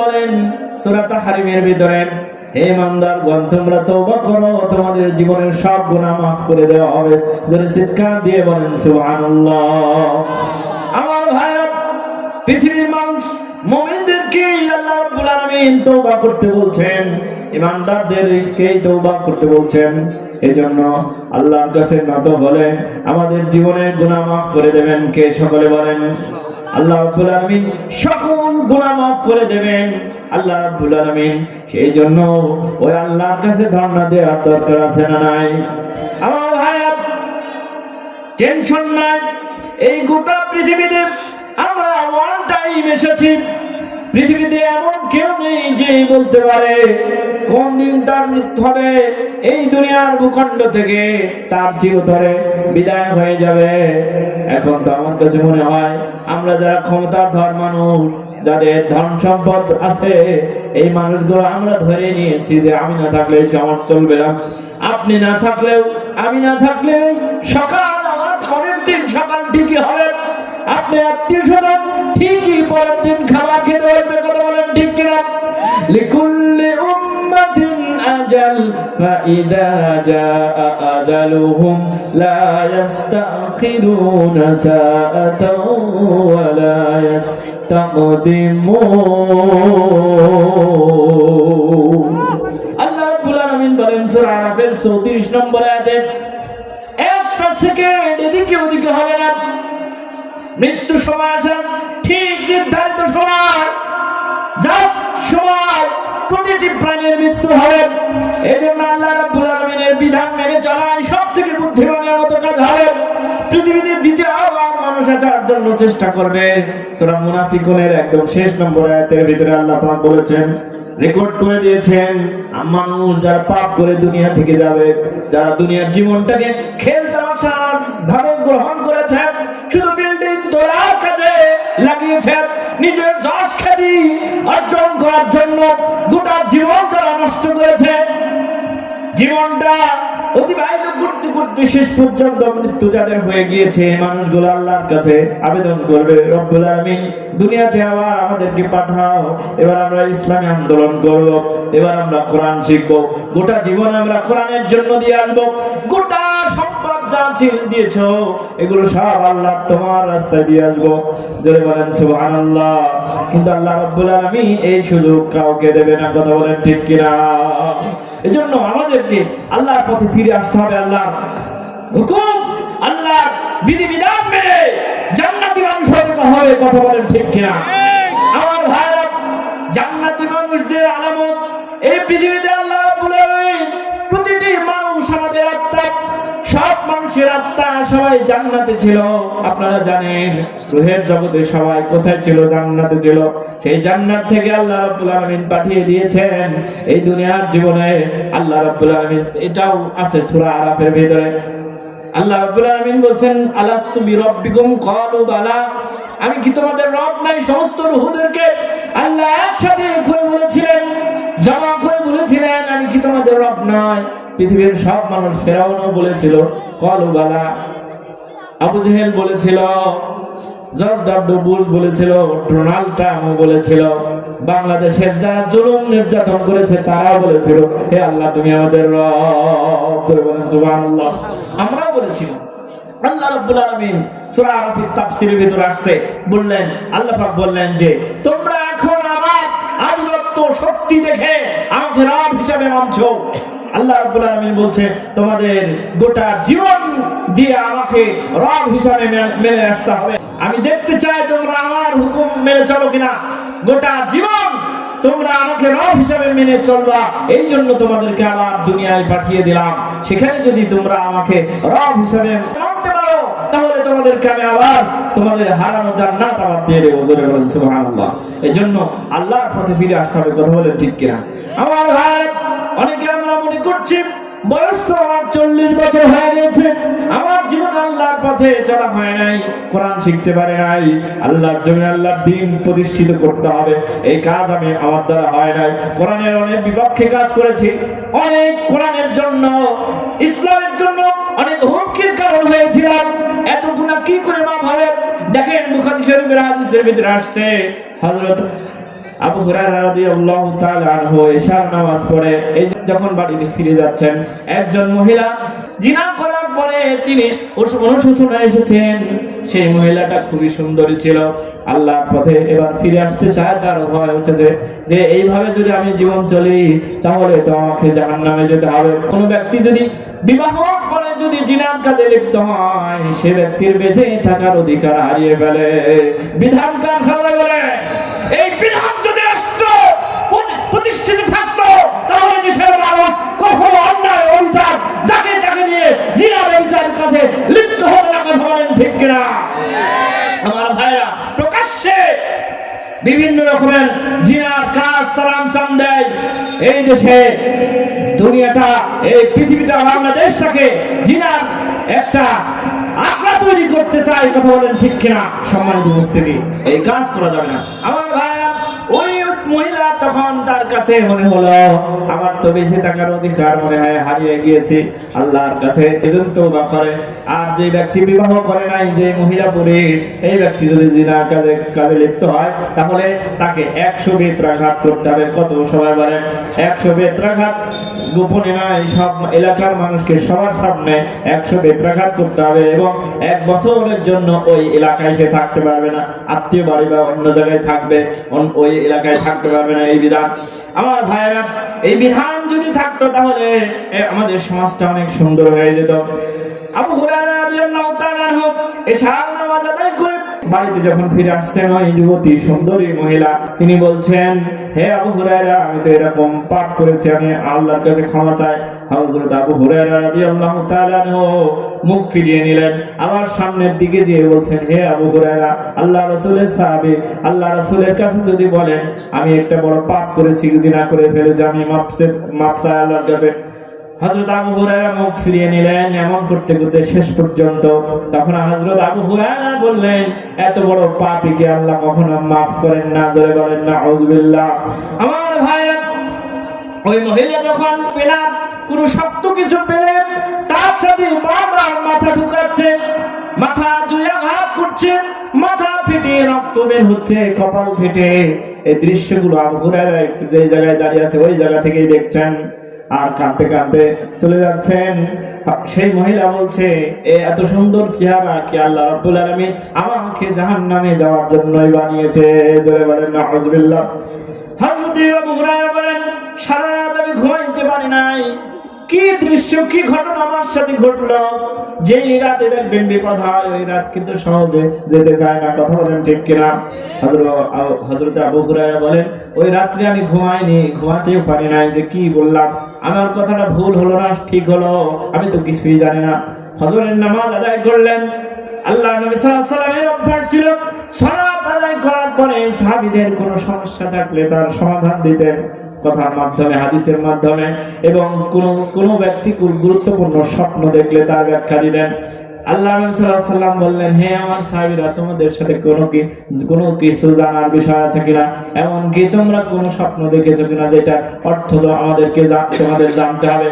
বলেন সূরা তাহরিমের ভিতরে, হে ইমানদার গণ তোমরা করো, তোমাদের জীবনের সব মাফ করে দেওয়া হবে। দিয়ে বলেন আমার পৃথিবীর মানুষ আল্লাহ রাব্বুল আলামিন তওবা করতে বলছেন। ইমানদারদেরকে তওবা করতে বলছেন। এজন্য আল্লাহর কাছে বলেন, আমাদের জীবনের গুনাহ মাফ করে দেবেন। কে সকলে বলেন? আল্লাহ রাব্বুল আলামিন সকল গুনাহ মাফ করে দেবেন। আল্লাহ রাব্বুল আলামিন সেই জন্য ওই আল্লাহর কাছে ধর্ণা দেওয়ার দরকার আছে না নাই? আমার ভাইয়া টেনশন নাই। এই গোটা পৃথিবীতে আমরা ওয়ান টাইম এসেছি। পৃথিবীতে এমন কেউ নেই যে বলতে পারে কোন দিন তার মৃত্যু হবে। এই দুনিয়ার ভূখণ্ড থেকে তার চিরতরে বিদায় হয়ে যাবে। এখন তো আমার কাছে মনে হয়, আমরা যারা ক্ষমতাধর মানুষ, যাদের ধন সম্পদ আছে, এই মানুষগুলো আমরা ধরে নিয়েছি যে আমি না থাকলে সমাজ চলবে না। আপনি না থাকলেও, আমি না থাকলেও সকাল আমার পরের দিন সকাল ঠিকই হবে। আপনি আত্মীয় স্বজন ঠিকই পরের দিন খাবার খেতে হবে কথা বলেন ঠিক কিনা? উম্মাতিন আজাল ফাইদা জাআ আজালুহুম লা ইস্তাখিরুনা সাআতাও ওয়া লা আল্লাহ রাব্বুল আলামিন বলেন, সূরা আরাফের 34 নম্বর আয়াতে, একটা সেকেন্ড এদিকে ওদিকে হবে না। মৃত্যু সময় আছে, ঠিক নির্ধারিত সময়। সময় প্রতিটি প্রাণীর মৃত্যু হবে। এই জন্য আল্লাহ রাব্বুল আলামিনের বিধান মেনে চলাই সব থেকে বুদ্ধিমানের মতো কাজ হবে। পৃথিবীতে দ্বিতীয় মানুষ আচার জন্য চেষ্টা করবে। সূরা মুনাফিকুনের একদম শেষ নম্বর আয়াতের ভিতরে আল্লাহ পাক বলেছেন, রেকর্ড করে দিয়েছেন মানুষ যারা পাপ করে দুনিয়া থেকে যাবে, যারা দুনিয়ার জীবনটাকে খেল তামাশার ভাবে গ্রহণ করেছেন, শুধু বিল্ডিং কাজে লাগিয়েছেন নিজের যশ খ্যাতি অর্জন করার জন্য গোটা জীবন তারা নষ্ট করেছে। জীবনটা অতিবাহিত করতে করতে শেষ পর্যন্ত মৃত্যু যাদের হয়ে গিয়েছে। মানুষগুলো আল্লাহর কাছে আবেদন করবে দুনিয়াতে আবার আমাদেরকে পাঠাও। এবার আমরা ইসলামী আন্দোলন করব, এবার আমরা কোরআন শিখব। গোটা জীবন আমরা কোরআনের জন্য দিয়ে আসব। গোটা সম্পদ যা ছিল দিয়েছ, এগুলো সব আল্লাহ তোমার রাস্তায় দিয়ে আসব। জোরে বলেন, সুবহানাল্লাহ। কিন্তু আল্লাহ রব্বুল আলামিন এই সুযোগ কাউকে দেবে না, কথা বলেন ঠিক কিনা? আমাদেরকে আল্লাহর পথে ফিরে আসতে হবে হুকুম, আল্লাহর বিধি বিধান মেনে জান্নাতি মানুষ হবে কথা বলেন ঠিক কিনা? আমার ভাইরা, জান্নাতি মানুষদের আলামত এই পৃথিবীতে আল্লাহ প্রতিটি মানুষ আমাদের আত্মা সব মানুষের আত্মা সবাই জান্নাতে ছিল। আপনারা জানেন, রুহের জগতে সবাই কোথায় ছিল, জান্নাতে ছিল। সেই জান্নাত থেকে আল্লাহ রাব্বুল আলামিন পাঠিয়ে দিয়েছেন। এই দুনিয়ার জীবনে আল্লাহ রাব্বুল আলামিন, এটাও আছে সূরা আরাফের ভিতরে। আল্লাহ রাব্বুল আলামিন বলছেন, আলাস্তু বিরাব্বিকুম? ক্বালু বালা। আমি কি তোমাদের রব নাই? সমস্ত রূহদেরকে আল্লাহ একসাথে করে বলেছিলেন, জমা করে বলেছিলেন, আমি কি তোমাদের রব নয় পৃথিবীর সব মানুষ ফেরাউনও বলেছিল ক্বালু বালা। আবু জেহেল বলেছিল বাংলাদেশের যারা জুলুম নির্যাতন করেছে তারাও বলেছিল, হে আল্লাহ, তুমি আমাদের আমরাও বলেছিলাম আল্লাহ বললেন আল্লাহ বললেন যে, তোমরা এখন আধিপত্য শক্তি দেখে আমাকে রব হিসাবে মানছো। আল্লাহ রাব্বুল আলামিন বলছে, তোমাদের গোটা জীবন দিয়ে আমাকে রব হিসাবে মেনে আসতে হবে। আমি দেখতে চাই তোমরা আমার হুকুম মেনে চলো কিনা। গোটা জীবন তোমরা আমাকে রব হিসাবে মেনে চলবা। এই জন্য তোমাদেরকে আবার দুনিয়ায় পাঠিয়ে দিলাম। সেখানে যদি তোমরা আমাকে রব হিসাবে মানতে তাহলে তোমাদেরকে আমি আবার তোমাদের হারানো জান্নাত আবার দিয়ে দেবো, জোরে সুবহানাল্লাহ। এই জন্য আল্লাহর পথে ফিরে আসতে হবে, কথা বলে ঠিক কিনা? আমার ভাই, অনেকে আমরা মনে করছি বয়স তো আমার চল্লিশ বছর হয়ে গেছে। আমার জীবন আল্লাহর পথে চলা হয় নাই, কোরআন শিখতে পারে নাই। আল্লাহর আল্লাহর দিন প্রতিষ্ঠিত করতে হবে। এই কাজ আমি আমার দ্বারা হয় নাই। কোরআনের অনেক বিপক্ষে কাজ করেছি। অনেক কোরআনের জন্য, ইসলামের জন্য অনেক হুমকির কারণ হয়েছিলাম। এত গুণা কি করে মা হবে? দেখেন বুখারী শরীফের হাদিসের ভিতরে আসছে হযরত আবু নামাজ পড়ে, এই যখন বাড়িতে ফিরে যাচ্ছেন, একজন মহিলা জিনা করার পরে তিনি অনুশোচনা এসেছেন। সেই মহিলাটা খুবই সুন্দরী ছিল। আল্লাহর পথে এবার ফিরে আসতে চায় তার ভয় হচ্ছে যে যে এইভাবে যদি আমি জীবন চলি, তাহলে তো আমাকে জাহান নামে যেতে হবে। কোন ব্যক্তি যদি বিবাহ করে যদি জিনার কাজে লিপ্ত হয়, সে ব্যক্তির বেঁচে থাকার অধিকার হারিয়ে ফেলে। বিধান কার বলে? এই বিধান লিপ্ত হতে না কথা বলেন, ঠিক কিনা? আমার ভাইরা, প্রকাশ্যে বিভিন্ন রকমের জিনার কাজ তারা আঞ্জাম দেয়। এই দেশে দুনিয়াটা, এই পৃথিবীটা, বাংলাদেশটাকে জিনার একটা আকড়া তৈরি করতে চাই কথা বলেন, ঠিক কিনা? সম্মানিত উপস্থিতি। এই কাজ করা যাবে না। আমার তখন তার কাছে মনে হলো, আমার তো বেঁচে থাকার অধিকার মনে হয়, হারিয়ে গিয়েছে আল্লাহর কাছে। করে। আর যে ব্যক্তি বিবাহ করে নাই যে মহিলা পুরুষ এই ব্যক্তি যদি জিনার কাজে কাজে লিপ্ত হয়, তাহলে তাকে একশো বেত্রাঘাত করতে হবে। কত সবাই বলেন? একশো বেত্রাঘাত গোপনে নয় সব এলাকার মানুষকে সবার সামনে একশো বেত্রাঘাত করতে হবে এবং এক বছরের জন্য ওই এলাকায় সে থাকতে পারবে না। আত্মীয় বাড়ি বা অন্য জায়গায় থাকবে ওই এলাকায় থাকতে পারবে না। এই বিধান আমার ভাইয়েরা, এই বিধান যদি থাকতো তাহলে আমাদের সমাজটা অনেক সুন্দর হয়ে যেত। আবু হুরায়রা রাদিয়াল্লাহু তাআলা হোক করে বাড়িতে যখন ফিরে আসছেন, ওই যুবতী সুন্দরী মহিলা, তিনি বলছেন, হে আবু হুরায়রা, আমি তো এরকম পাপ করেছি, আমি আল্লাহর কাছে ক্ষমা চাই। হযরত আবু হুরায়রা রাদিয়াল্লাহু তাআলা মুখ ফিরিয়ে নিলেন। আবার সামনের দিকে যেয়ে বলছেন, হে আবু হুরায়রা, আল্লাহ রাসূলের সাহাবী, আল্লাহ রাসূলের কাছে যদি বলেন, আমি একটা বড় পাপ করেছি, জিনা করে ফেলেছি, আমি মাপসে মাপ চাই আল্লাহর কাছে। হযরত আবু হুরায়রা মুখ ফিরিয়ে নিলেন, এমন করতে করতে শেষ পর্যন্ত তখন হযরত আবু হুরায়রা বললেন, এত বড় পাপী কি আল্লাহ কখনো মাফ করেন না জয় বলেন না আউযুবিল্লাহ আমার ভাইরা ওই মহিলা যখন পেলাম, কোন শক্ত কিছু পেলে তার সাথে বারবার মাথা ঢুকাচ্ছে, মাথা জুয়াঘাত করছে, মাথা ফেটে রক্ত বের হচ্ছে, কপাল ফেটে। এই দৃশ্যগুলো আবু হুরায়রা যে জায়গায় দাঁড়িয়ে আছে, ওই জায়গা থেকেই দেখছেন। আর কাঁদতে কাঁদতে চলে যাচ্ছেন। সেই মহিলা বলছে, এ এত সুন্দর চেহারা কি আল্লাহ রাব্বুল আলামিন আমাকে জাহান্নামে যাওয়ার জন্যই বানিয়েছে? জোরে বলেন, নাউজুবিল্লাহ। হযরত আবু হুরায়রা কি দৃশ্য, কি ঘটনা আমার সাথে ঘটলো? যেই রাতে দেখবেন বিপদ হয় ওই রাত কিন্তু সহজে যেতে চায় না। কথা বলেন ঠিক কিনা? হযরত আবু হুরায়রা বলেন, ওই রাত্রে আমি ঘুমাইনি, ঘুমাতেও পারি নাই যে কি বললাম। আমার কথাটা ভুল হলো না, ঠিক হলো, আমি তো কিছুই জানি না। হজরের নামাজ আদায় করলেন। আল্লাহ নবী সাল্লামের অভ্যাস ছিল, সালাত আদায় করার পরে সাহাবীদের কোনো সমস্যা থাকলে তার সমাধান দিতেন। কথার মাধ্যমে, হাদিসের মাধ্যমে এবং কোন কোন ব্যক্তি গুরুত্বপূর্ণ স্বপ্ন দেখলে তার ব্যাখ্যা দিলেন। আল্লাহ সাল্লাম বললেন, হে আমার তোমাদের সাথে কোনো কি, কোনো কিছু জানার বিষয় আছে কিনা? এমন কি তোমরা কোনো স্বপ্ন দেখেছ কিনা যেটা অর্থ আমাদেরকে তোমাদের জানতে হবে?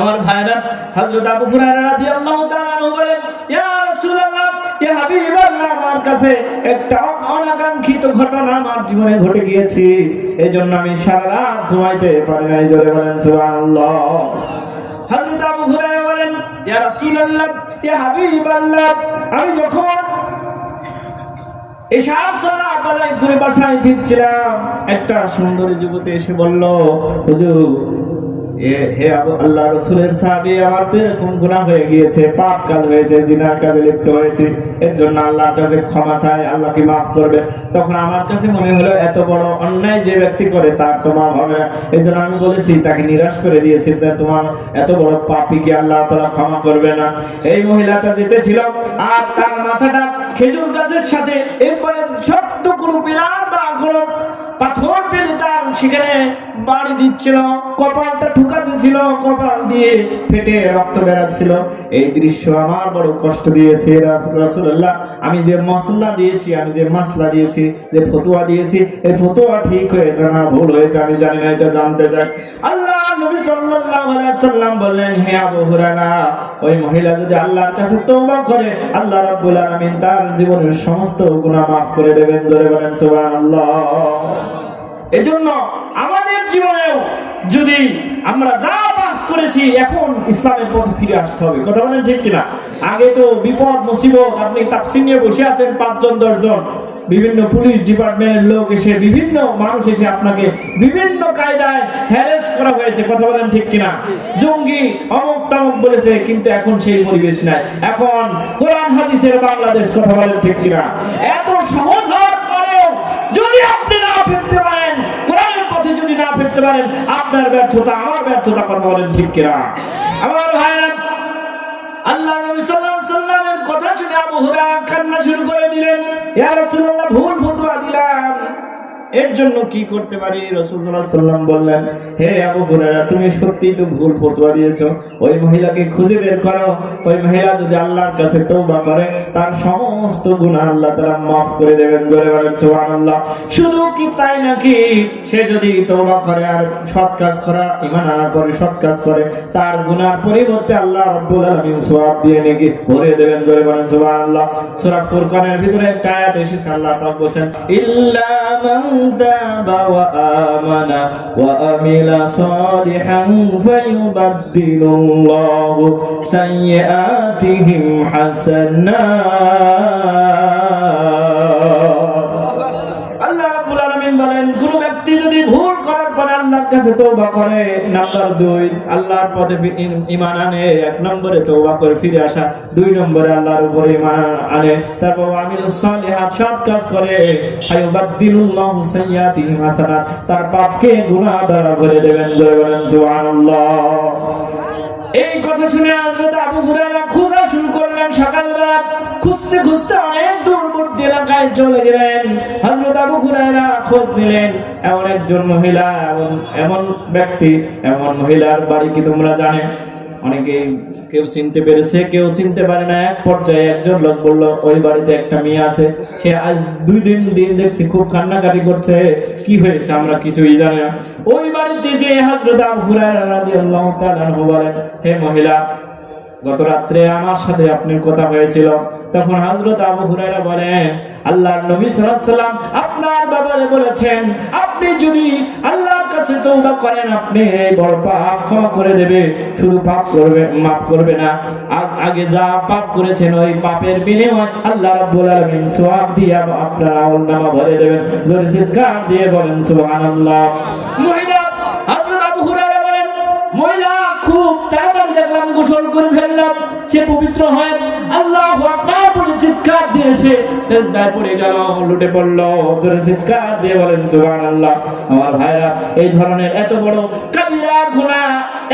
আমার ভাইরা, হযরত আবু হুরায়রা রাদিয়াল্লাহু তাআলা বলেন, ইয়া রাসূলুল্লাহ ইয়া হাবিবাল্লাহ আমার কাছে একটা অনাকাঙ্ক্ষিত ঘটনা আমার জীবনে ঘটে গিয়েছে। এজন্য আমি সারা রাত ঘুমাইতে পারি নাই, জোরে বলেন সুবহানাল্লাহ। হযরত আবু হুরায়রা আমি যখন বাসায় ফিরছিলাম, একটা সুন্দরী যুবতী এসে বলল, হুজুর এ- হে আল্লাহ, রসুলের সাহাবি আমার তো এরকম গুনাহ হয়ে গিয়েছে, পাপ কাজ হয়েছে, জিনার কাজে লিপ্ত হয়েছে। এর জন্য আল্লাহর কাছে ক্ষমা কি মাফ করবে? তখন আমার কাছে মনে হলো, এত বড় অন্যায় যে ব্যক্তি করে, তার হবে জন্য আমি বলেছি, তাকে নিরাশ করে দিয়েছি তোমার এত বড় পাপি কি আল্লাহ তালা ক্ষমা করবে না? এই মহিলাটা যেতেছিল, আর তার মাথাটা খেজুর গাছের সাথে, এরপরে ছোট্ট কোনো পিলার বা কোনো তার সেখানে বাড়ি দিচ্ছিল, কপালটা ঠুকাতে ছিল, কপাল দিয়ে ফেটে রক্ত বেরাচ্ছিল এই দৃশ্য আমার বড় কষ্ট দিয়েছে রাসূলুল্লাহ। আমি যে মশলা দিয়েছি, আমি যে মশলা দিয়েছি, যে ফতুয়া দিয়েছি এই ফতুয়া ঠিক হয়েছে না ভুল হয়েছে, আমি জানি না, এটা জানতে চাই। আল্লাহ নবী তার জীবনের সমস্ত গুনাহ মাফ করে দেবেন। জোরে বলেন, সুবহানাল্লাহ। এজন্য আমাদের জীবনেও যদি আমরা যা পাপ করেছি, এখন ইসলামের পথে ফিরে আসতে হবে। কথা বলেন ঠিক কিনা? আগে তো বিপদ, মুসিবত, আপনি তাপসি নিয়ে বসে আছেন পাঁচজন, দশজন। বিভিন্ন পুলিশ ডিপার্টমেন্টের লোক এসে, বিভিন্ন মানুষ এসে আপনাকে বিভিন্ন কায়দায় হ্যারেস করা হয়েছে। কথা বলেন ঠিক কিনা? জঙ্গি অমুক তামুক বলেছে, কিন্তু এখন সেই পরিবেশ নাই। এখন কোরআন, হাদিসের বাংলাদেশ, কথা বলেন ঠিক কিনা? এত সহজ হওয়ার পরেও যদি ফিরতে পারেন। কোরআনের পথে যদি না ফিরতে পারেন, আপনার ব্যর্থতা, আমার ব্যর্থতা কথা বলেন ঠিক কিনা? আমার ভাইরা আল্লাহ নবী সাল্লাল্লাহু আলাইহি সাল্লামের কথা শুনে আবু হুরায়রা কান্না শুরু করে দিলেন। ইয়া রাসূলুল্লাহ, ভুল ফতোয়া দিলাম। এর জন্য কি করতে পারি? রাসূল সাল্লাল্লাহু আলাইহি সাল্লাম বললেন, হে আবু হুরায়রা, তুমি সত্যি তো ভুল ফতোয়া দিয়েছ। ওই মহিলাকে খুঁজে বের করো। ওই মহিলা যদি আল্লাহর কাছে তওবা করে, তার সমস্ত গুনাহ আল্লাহ তাআলা maaf করে দেবেন। জোরে বলেন, সুবহানাল্লাহ। শুধু কি তাই নাকি? সে যদি তওবা করে আর সৎ কাজ করা, ঈমান আনার পরে সৎ কাজ করে, তার গুনার পরিবর্তে আল্লাহ রাব্বুল আলামিন সওয়াব দিয়ে নাকি ভরে দেবেন। জোরে বলেন, সুবহানাল্লাহ। সূরা ফুরকানের ভিতরে একটা এসেছে, আল্লাহ বলেন ইল্লা তাবা ওয়া আমানা ওয়া আমিলা সালিহান ফায়ুবাদদিলুল্লাহু সাইয়্যাতিহিম হাসানাত কাছে করে, নাম্বার দুই, আল্লাহর পথে ফি- ইম- ঈমান আনে, এক নম্বরে করে ফিরে আসা, দুই নম্বরে আল্লাহর উপরে ঈমান আনে। তারপর কাজ করে তার পাপকে গুনাহ দ্বারা ভরে দেবেন এই কথা শুনে হযরত আবু হুরায়রা খোঁজা শুরু করলেন সকালবেলা। খুঁজতে খুঁজতে অনেক দূরবর্তী এলাকায় চলে গেলেন। হযরত আবু হুরায়রা খোঁজ নিলেন। এমন একজন মহিলা এমন এমন ব্যক্তি, এমন মহিলার বাড়ি কি তোমরা জানে? অনেকে কেউ চিনতে পেরেছে, কেউ চিনতে পারে না। এক পর্যায়ে একজন লোক বলল, ওই বাড়িতে একটা মেয়ে আছে। সে আজ দুই দিন দিন দেখছি খুব কান্নাকাটি করছে। কি হয়েছে আমরা কিছুই জানি না। ওই বাড়িতে যে হযরত আবু হুরায়রা রাদিয়াল্লাহু তাআলা বলেন, হে মহিলা গত রাত্রে আমার সাথে আপনার কথা হয়েছিল। তখন হযরত আবু হুরায়রা বলেন, আল্লাহর নবী সাল্লাম আপনার ব্যাপারে বলেছেন, আপনি যদি আল্লাহর কাছে তওবা করেন, আপনি বড় পাপ ক্ষমা করে দেবে। শুধু পাপ করবে, মাফ করবে না। আগে যা পাপ করেছেন, ওই পাপের বিনিময় আল্লাহ রাব্বুল আলামিন সওয়াব দিয়ে আপনার আমলনামা ভরে দেবেন। জোরে চিৎকার দিয়ে বলেন, সুবহানাল্লাহ। মহিলা, হযরত আবু হুরায়রা বলেন, মহিলা, খুব তাড়াতাড়ি দেখলাম, গোসল করে ফেললাম, সে পবিত্র হয়। আল্লাহ চিৎকার দিয়ে সে সেজদায় পড়ে গেল, লুটে পড়ল। চিৎকার দিয়ে বলেন আমার ভাইরা, এই ধরনের এত বড় কাবিরা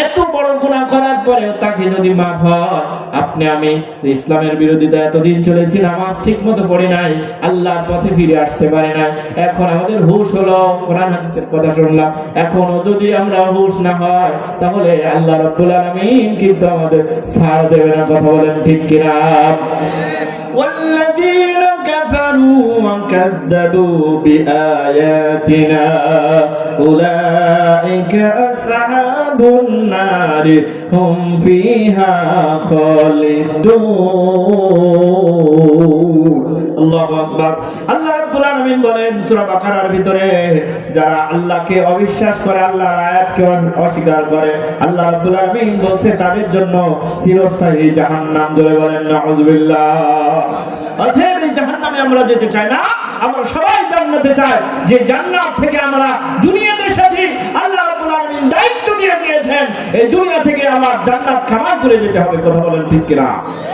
এত বড় করার পরে তাকে যদি মাফ হয়, আপনি আমি ইসলামের বিরোধিতা এতদিন চলেছি, নামাজ ঠিক মতো পড়ে নাই, আল্লাহর পথে ফিরে আসতে পারে নাই। এখন আমাদের হুশ হলো, কোরআন হাদিসের কথা শুনলাম। এখনও যদি আমরা হুশ না হয়, তাহলে আল্লাহ রাব্বুল আলামিন কিন্তু আমাদের ছাড় দেবে না কথা বলেন ঠিক কিনা والذين كفروا وكذبوا بآياتنا أولئك أصحاب النار هم فيها خالدون তাদের জন্য চিরস্থায়ী বলেন আমরা যেতে চাই না, আমরা সবাই জান্নাতে চাই। যে জান্নাত থেকে আমরা দুনিয়াতে এসেছি, আল্লাহ দায়িত্ব দিয়ে দিয়েছেন, এই দুনিয়া থেকে আমার জান্নাত কামাল করে যেতে হবে, কথা বলেন ঠিক কিনা?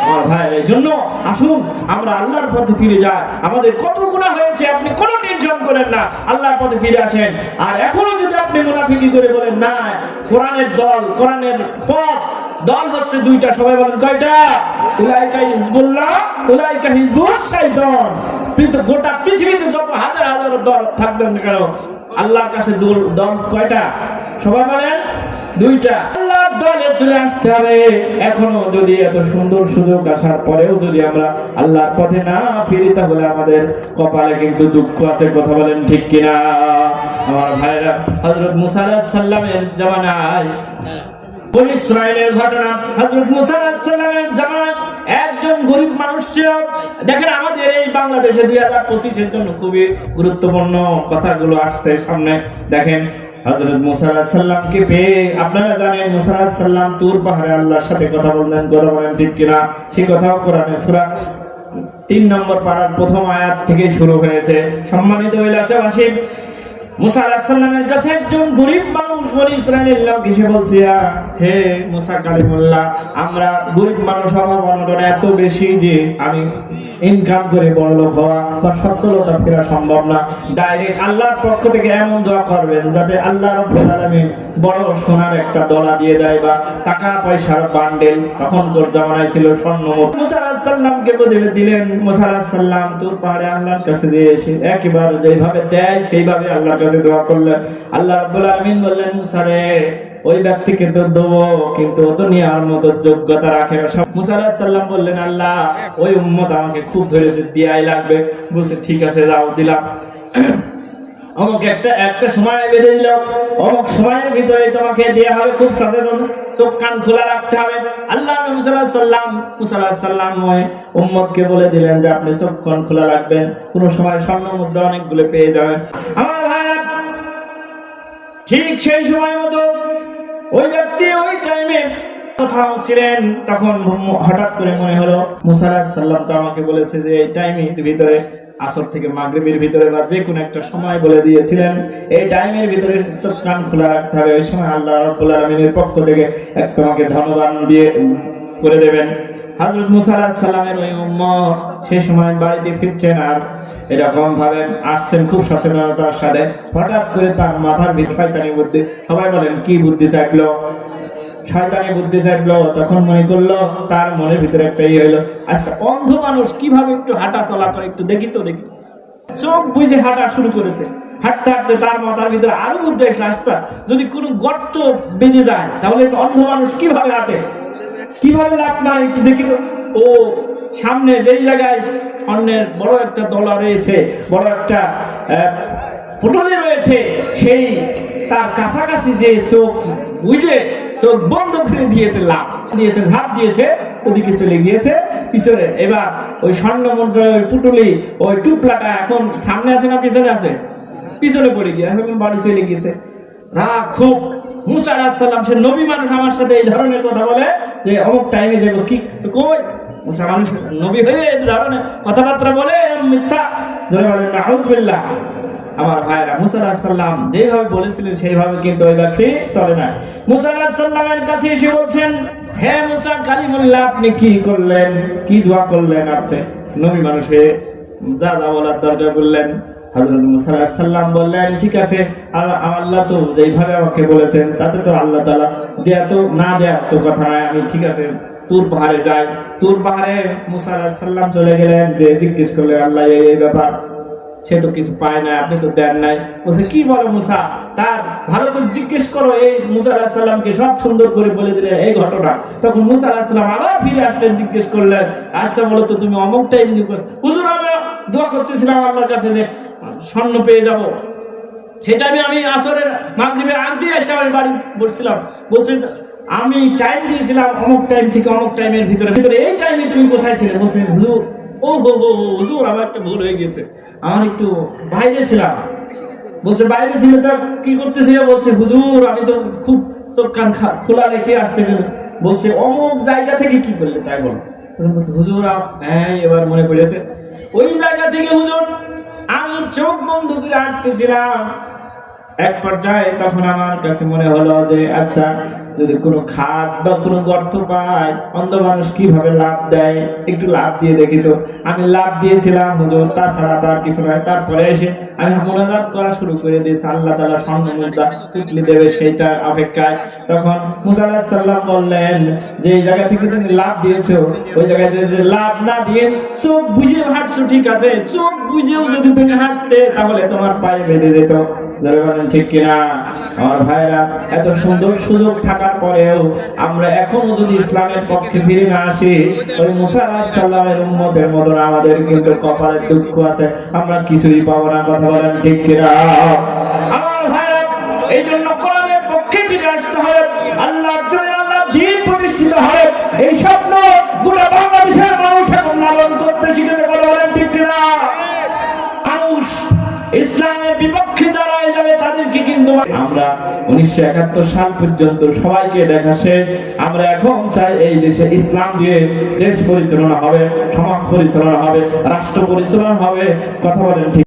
আমার ভাই, এই জন্য আসুন, আমরা আল্লাহর পথে ফিরে যাই। আমাদের কত গুনাহ হয়েছে আপনি কোনো টেনশন করেন না, আল্লাহর পথে ফিরে আসেন। আর এখনও যদি আপনি মুনাফিকি করে বলেন, না, কোরআনের দল, কোরআনের পথ, দল হচ্ছে দুইটা। সবাই বলেন, কয়টা? উলাইকা হিজবুল্লাহ, উলাইকা হিজবুস শাইতান। কিন্তু গোটা পৃথিবীতে যত হাজার হাজার দল থাকবেন না কেন? আল্লাহর কাছে দল কয়টা? সবাই বলেন, দুইটা। আল্লাহর দলে চলে আসতে হবে। এখনও যদি এত সুন্দর সুযোগ আসার পরেও যদি আমরা আল্লাহর পথে না ফিরি, তাহলে আমাদের কপালে কিন্তু দুঃখ আছে, কথা বলেন ঠিক কিনা? আমার ভাইরা হযরত মুসা আলাইহিস সালামের জামানায়, বনি ঘটনা, হযরত মুসা জামানায় একজন গরিব মানুষ ছিল। দেখেন, আমাদের এই বাংলাদেশে দুই হাজার পঁচিশের জন্য খুবই গুরুত্বপূর্ণ কথাগুলো আসছে সামনে। দেখেন হযরত মুসাল্লামকে পেয়ে আপনারা জানেন মুসাল্লাম তুর পাহাড়ে আল্লাহর সাথে কথা বলতেন, কথা বলেন ঠিক কিনা? সে কথাও কোরআনে সুরা তিন নম্বর পাড়ার প্রথম আয়াত থেকে শুরু হয়েছে। সম্মানিত এলাকাবাসী পক্ষ থেকে এমন দোয়া করবেন যাতে আল্লাহ বড় সোনার একটা দলা দিয়ে দেয় বা টাকা পয়সার বান্ডেল তখন তোর জামানায় ছিল স্বর্ণ মুসা বদলে দিলেন। মুসা আলাহিসাল্লাম তোর পাহাড়ে আল্লাহর কাছে যে এসে একেবারে যেভাবে দেয়, সেইভাবে আল্লাহর কাছে দোয়া করলেন আল্লাহ রাব্বুল আলামিন বললেন, মুসা রে, ওই ব্যক্তিকে তো দেবো, কিন্তু ও নেওয়ার মতো যোগ্যতা রাখে না। সব মুসা আলাহিসাল্লাম বললেন, আল্লাহ, ওই উম্মত আমাকে খুব ধরেছে দিয়াই লাগবে। বলছে, ঠিক আছে, যাও, দিলাম। অমুক একটা একটা সময় বেঁধে দিল। অমুক সময়ের ভিতরে তোমাকে দেওয়া হবে খুব সচেতন। চোখ, কান খোলা রাখতে হবে। আল্লাহ সাল্লাম সাল্লাম উম্মতকে বলে দিলেন যে, আপনি চোখ, কান খোলা রাখবেন। কোন সময় স্বর্ণ মুদ্রা অনেকগুলো পেয়ে যাবেন। আমার ভাইরা ঠিক সেই সময় মতো ওই ব্যক্তি ওই টাইমে কোথাও ছিলেন, তখন হঠাৎ করে মনে হলো মুসারাজ সাল্লাম তো আমাকে বলেছে যে এই টাইমের ভিতরে, আসর থেকে ভিতরে বা যে কোনো একটা সময় বলে দিয়েছিলেন, এই টাইমের ভিতরে চোখ কান খোলা রাখতে হবে। ওই সময় আল্লাহ পক্ষ থেকে তোমাকে ধন্যবাদ দিয়ে করে দেবেন। হযরত মুসা আলাইহিস সালামের ওই উম্মত সেই সময় বাড়িতে ফিরছেন আর এরকম ভাবে আসছেন খুব সচেতনতার সাথে, হঠাৎ করে তার মাথার শয়তানি বুদ্ধি সবাই বলেন, কি বুদ্ধি চাইলো শয়তানি বুদ্ধি চাইলো তখন মনে করল, তার মনের ভিতরে একটা ইয়ে হইল আচ্ছা অন্ধ মানুষ কীভাবে একটু হাঁটা চলা করে? একটু দেখি তো দেখি। চোখ বুঝে হাঁটা শুরু করেছে। হাঁটতে হাঁটতে তার মাথার ভিতরে আরও এসে আসছে। যদি কোনো গর্ত বেঁধে যায়, তাহলে অন্ধ মানুষ কীভাবে হাঁটে? কীভাবে লাভ মারে একটু দেখি তো। ও, সামনে যেই জায়গায় স্বর্ণের বড় একটা দলা রয়েছে, বড় একটা পটলে রয়েছে। সেই তার কাছাকাছি যে চোখ বুঝে চোখ বন্ধ করে দিয়েছে লাভ দিয়েছে ধাপ দিয়েছে, ওদিকে চলে গিয়েছে। পিছনে এবার ওই স্বর্ণ মুদ্রা, ওই পুটুলি, ওই টুপলাটা এখন সামনে আছে না পিছনে আছে? পিছনে পড়ে গিয়ে এখন বাড়ি চলে গিয়েছে। রাগ, খুব। মুসা আলাহিসাল্লাম সে নবী মানুষ আমার সাথে এই ধরনের কথা বলে যে, অমুক টাইমে দেবো কি, তো কই? নবী হয়ে কথাবার্তা বলে মিথ্যা আমার ভাইরা যেভাবে বলেছিলেন, সেইভাবে কিন্তু ওই ব্যক্তি চলে না। কাছে এসে বলছেন মুসা কালিমুল্লাহ, আপনি কি করলেন? কি দোয়া করলেন আপনি? নবী মানুষে যা যা বলার দরকার বললেন। মুসা আলাইহিস বললেন, ঠিক আছে, আল্লাহ তো যেইভাবে আমাকে বলেছেন, তাতে তো আল্লাহ তাআলা দেয়া তো, না দেয়া তো কথা নয় আমি ঠিক আছে তুর পাহাড়ে যায়। তুর পাহাড়ে মুসা চলে গেলেন, যে জিজ্ঞেস করলে আল্লাহ, এই ব্যাপার। সে তো কিছু পায় না আপনি তো দেন নাই। বলছে, কি বলো মুসা? তার ভালো করে জিজ্ঞেস করো। এই মুসা আলাহিস সব সুন্দর করে বলে দিলে এই ঘটনা। তখন মুসা আলাহিস সাল্লাম আবার ফিরে আসলেন, জিজ্ঞেস করলেন আচ্ছা বলো তো, তুমি অমুক টাইম হুজুর, আমি দোয়া করতেছিলাম আল্লাহর কাছে যে স্বর্ণ পেয়ে যাব। সেটা আমি আমি আসরের মাগরিবের আগ দিয়ে এসে বাড়ি বসছিলাম। বলছি আমি টাইম দিয়েছিলাম, অমুক টাইম থেকে অমুক টাইমের ভিতরে। ভিতরে এই টাইমে তুমি কোথায় ছিলে? বলছে, হুজুর, ও হো হো হুজুর, আমার একটা ভুল হয়ে গেছে। আমার একটু বাইরে ছিলাম। বলছে, বাইরে ছিল তা কি করতেছিল বলছে, হুজুর, আমি তো খুব চোখ কান খোলা রেখে আসতেছিল বলছে, অমুক জায়গা থেকে কি করলে তাই বলো? বলছে, হুজুর হ্যাঁ এবার মনে পড়েছে। ওই জায়গা থেকে, হুজুর, আমি চোখ বন্ধ করে হাঁটতেছিলাম। এক পর্যায়ে তখন আমার কাছে মনে হলো যে আচ্ছা যদি কোনো খাদ বা কোনো গর্ত পায়, অন্ধ মানুষ কীভাবে লাভ দেয়? একটু লাভ দিয়ে দেখি তো। আমি লাভ দিয়েছিলাম হুজুর, তাছাড়া তার কিছু নয় তারপরে এসে আমি মনোজাত করা শুরু করে দিয়েছি। আল্লাহ তালা টুকলি দেবে সেইটার অপেক্ষায়। তখন মুসা আলাহিস বললেন, যে এই জায়গা থেকে তুমি লাভ দিয়েছ, ওই জায়গায় যদি লাভ না দিয়ে চোখ বুঝে হাঁটছো, ঠিক আছে? চোখ বুঝেও যদি তুমি হাঁটতে, তাহলে তোমার পায়ে বেঁধে যেত ঠিক কিনা? আমার ভাইরা এত সুন্দর সুযোগ থাকার পরেও আমরা এখনও যদি ইসলামের পক্ষে ফিরে না আসি, ওই মুসা আলাহিসাল্লামের উম্মতের মতন আমাদের কিন্তু কপালে দুঃখ আছে। আমরা কিছুই পাবো না, কথা বলেন ঠিক কিনা? ইসলাম আমরা উনিশশো একাত্তর সাল পর্যন্ত সবাইকে দেখা শেষ। আমরা এখন চাই এই দেশে ইসলাম দিয়ে দেশ পরিচালনা হবে, সমাজ পরিচালনা হবে, রাষ্ট্র পরিচালনা হবে, কথা বলেন